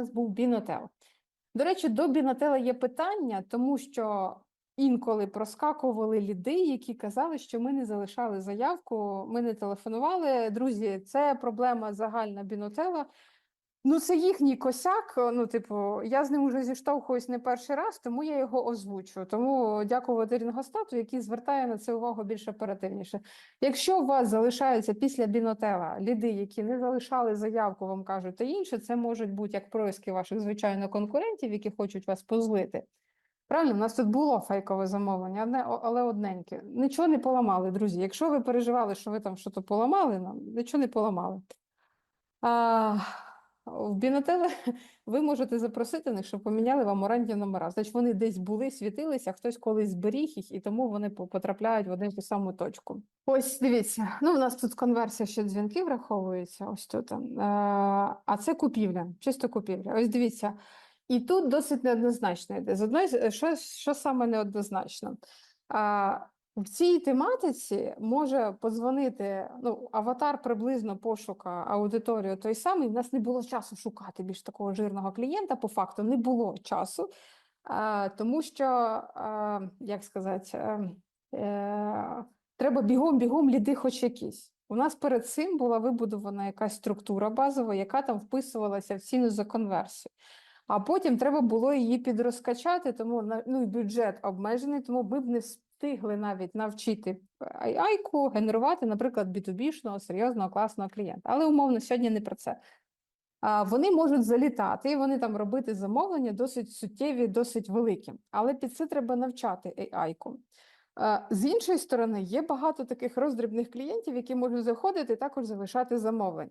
нас був Бінотел. До речі, до Бінотела є питання, тому що інколи проскакували ліди, які казали, що ми не залишали заявку, ми не телефонували. Друзі, це проблема загальна Бінотела. Ну, це їхній косяк. Ну, типу, я з ним вже зіштовхуюсь не перший раз, тому я його озвучу. Тому дякувати Рінгостату, який звертає на це увагу більш оперативніше. Якщо у вас залишаються після бінотела ліди, які не залишали заявку, вам кажуть, та інше, це можуть бути як происки ваших звичайно конкурентів, які хочуть вас позлити. Правильно, у нас тут було фейкове замовлення, але одненьке. Нічого не поламали, друзі. Якщо ви переживали, що ви там щось поламали, нам нічого не поламали. А, в Бінотеле ви можете запросити них, щоб поміняли вам орендні номера. Значить, вони десь були, світилися, хтось колись зберіг їх, і тому вони потрапляють в одну ту саму точку. Ось дивіться, ну у нас тут конверсія ще дзвінки враховується. Ось тут. Е, а це купівля, чисто купівля. Ось дивіться. І тут досить неоднозначно йде. З одної що, що саме неоднозначно? В цій тематиці може подзвонити ну, аватар приблизно пошука аудиторію той самий. У нас не було часу шукати більш такого жирного клієнта. По факту не було часу, тому що, як сказати, е, треба бігом-бігом ліди хоч якісь. У нас перед цим була вибудована якась структура базова, яка там вписувалася в ціну за конверсію. А потім треба було її підрозкачати, тому ну, бюджет обмежений, тому ми б не встигли навіть навчити AI-ку генерувати, наприклад, B2B-шного серйозного класного клієнта. Але умовно сьогодні не про це. А, Вони можуть залітати, і вони там робити замовлення досить суттєві, досить великі. Але під це треба навчати. Е, З іншої сторони, є багато таких роздрібних клієнтів, які можуть заходити і також залишати замовлення.